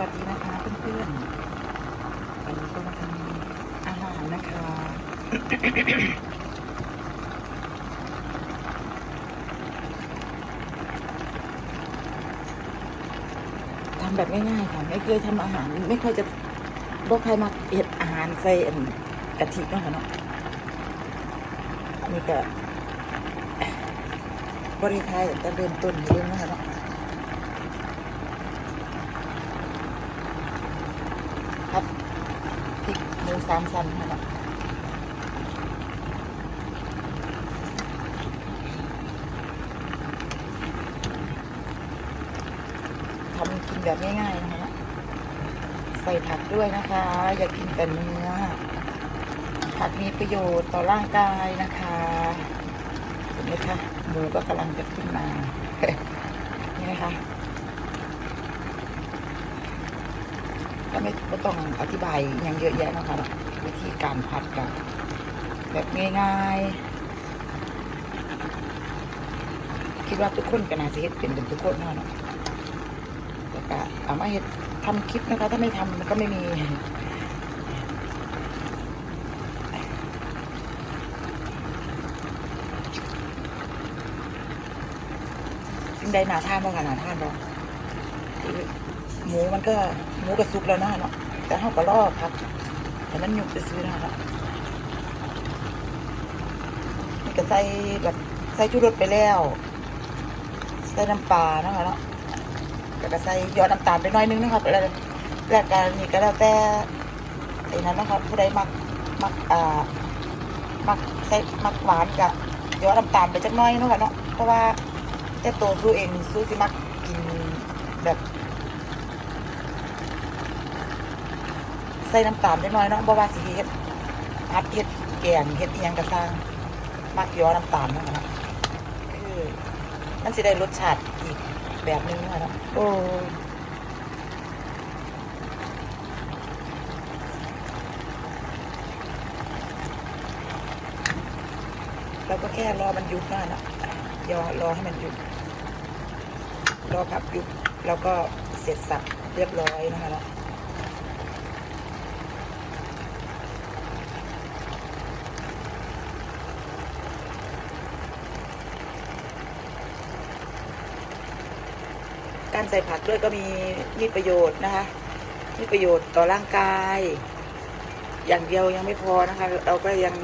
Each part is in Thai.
วัสดีนะคะเพื่อนๆวันนี้ก็มาทำอาหารนะคะทำแบบง่ายๆค่ะ ไม่เคยทำอาหาร ไม่ค่อยจะบอกใครมาเห็ดอาหารใส่อันกะทิเนาะค่ะเนาะอันนี้ก็บริไทยแต่เริ่มต้นเรื่องนะคะเนาะ ครับพริกหมูสามสันนะครับทำกินแบบง่ายๆนะคะใส่ผักด้วยนะคะ อย่ากินแต่เนื้อ ผักมีประโยชน์ต่อร่างกายนะคะเห็นไหมคะหมูก็กำลังจะขึ้นมานี่นะคะ ก็ไม่ไม่ต้องอธิบายอย่างเยอะแยะนะคะวิธีการผัดกับแบบง่ายๆ คิดว่าทุกคนก็น่าจะเฮ็ดเป็นกันทุกคนเนาะเนแต่ก็เอามาเฮ็ดทำคลิปนะคะ ถ้าไม่ทำมันก็ไม่มีสิ่งใดหนาท่านบ้างคะหนาท่านบ้าง หมูมันก็หมูกระซุกแล้วนะเนาะแต่เขาก็ลอกครับแต่มันหยุกไปซื้อนะคะนี่ก็ใส่แบบใส่ชูรสไปแล้ว ใส่น้ำปลานะคะเนาะแล้วก็ใส่ยอดน้ำตาลไปน้อยนึงนะครับแล้วแล้วการนี่ก็แล้วแต่ไอ้นั้นนะครับผู้ใดมักมักอ่ามักใส่มักหวานกับยอดน้ำตาลไปจักน้อยนะคะเนาะเพราะว่าแต่ตัวสู้เองสู้สิมักกินแบบ ใส่น้ำตาลได้น้อยเนาะบ่ว่าสิเฮ็ดผัดเฮ็ดแกงเฮ็ดอิหยังก็สร้างมักย้อน้ำตาลเนาะคะคือมันสิได้รสชาติอีกแบบหนึงเนาะคะเนาะโอ้เราก็แค่รอมันยุดเนาะเนะรอรอให้มันยุดรอผักหยุดแล้วก็เสร็จสับเรียบร้อยนะคะเนาะ การใส่ผักด้วยก็มีมีประโยชน์นะคะ มีประโยชน์ต่อร่างกาย อย่างเดียวยังไม่พอนะคะ เราก็ยัง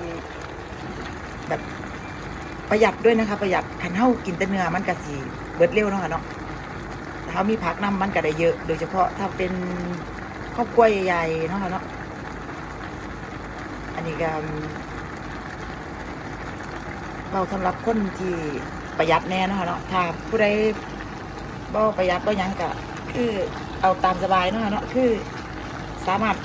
แบบประหยัดด้วยนะคะ ประหยัดขันเท่ากินแต่เนื้อมันกะสีเบิดเร็วเนาะค่ะเนาะเขามีผักน้ำมันก็ได้เยอะ โดยเฉพาะถ้าเป็นครอบครัวใหญ่ๆเนาะค่ะเนาะอันนี้ก็เราสำหรับคนที่ประหยัดแน่เนาะค่ะเนาะถ้าผู้ใด บ่ประหยัดบ่ยังกะคือเอาตามสบายเนาะเนาะคือสามารถ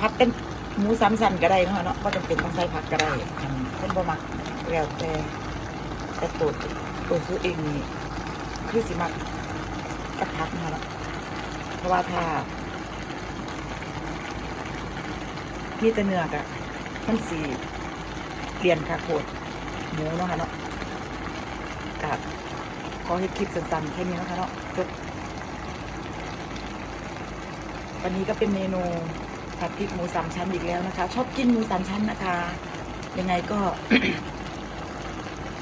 พัดเป็นหมูสามสันก็ได้เนาะเนาะบ่จำเป็นต้องใส่ผักก็ได้คันคนบ่มักแล้วแต่แต่ตัวตัวซื้อเองนี่คือสิมักกับผักนะเนาะเพราะว่าถ้ามีแต่เนื้อกะมันสีเปลี่ยนค่ะโคตรหมูเนาะค่ะเนาะ กับขอให้คลิปสั้นๆแค่นี้นะคะเนาะจบวันนี้ก็เป็นเมนูผัดพริกหมูสามชั้นอีกแล้วนะคะ ชอบกินหมูสามชั้นนะคะ ยังไงก็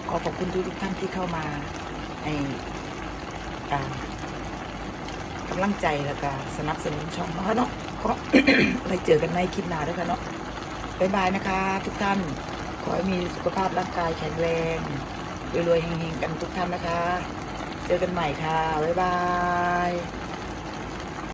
ขอขอบคุณทุกท่านที่เข้ามาในกำลังใจแล้วก็สนับสนุนช่องนะคะเนาะก็ไปเจอกันในคลิปหน้าด้วยค่ะเนาะบ๊ายบายนะคะ ทุกท่าน ขอให้มีสุขภาพร่างกายแข็งแรง รวยๆเฮงๆกันทุกท่านนะคะ เจอกันใหม่ค่ะ บ๊ายบาย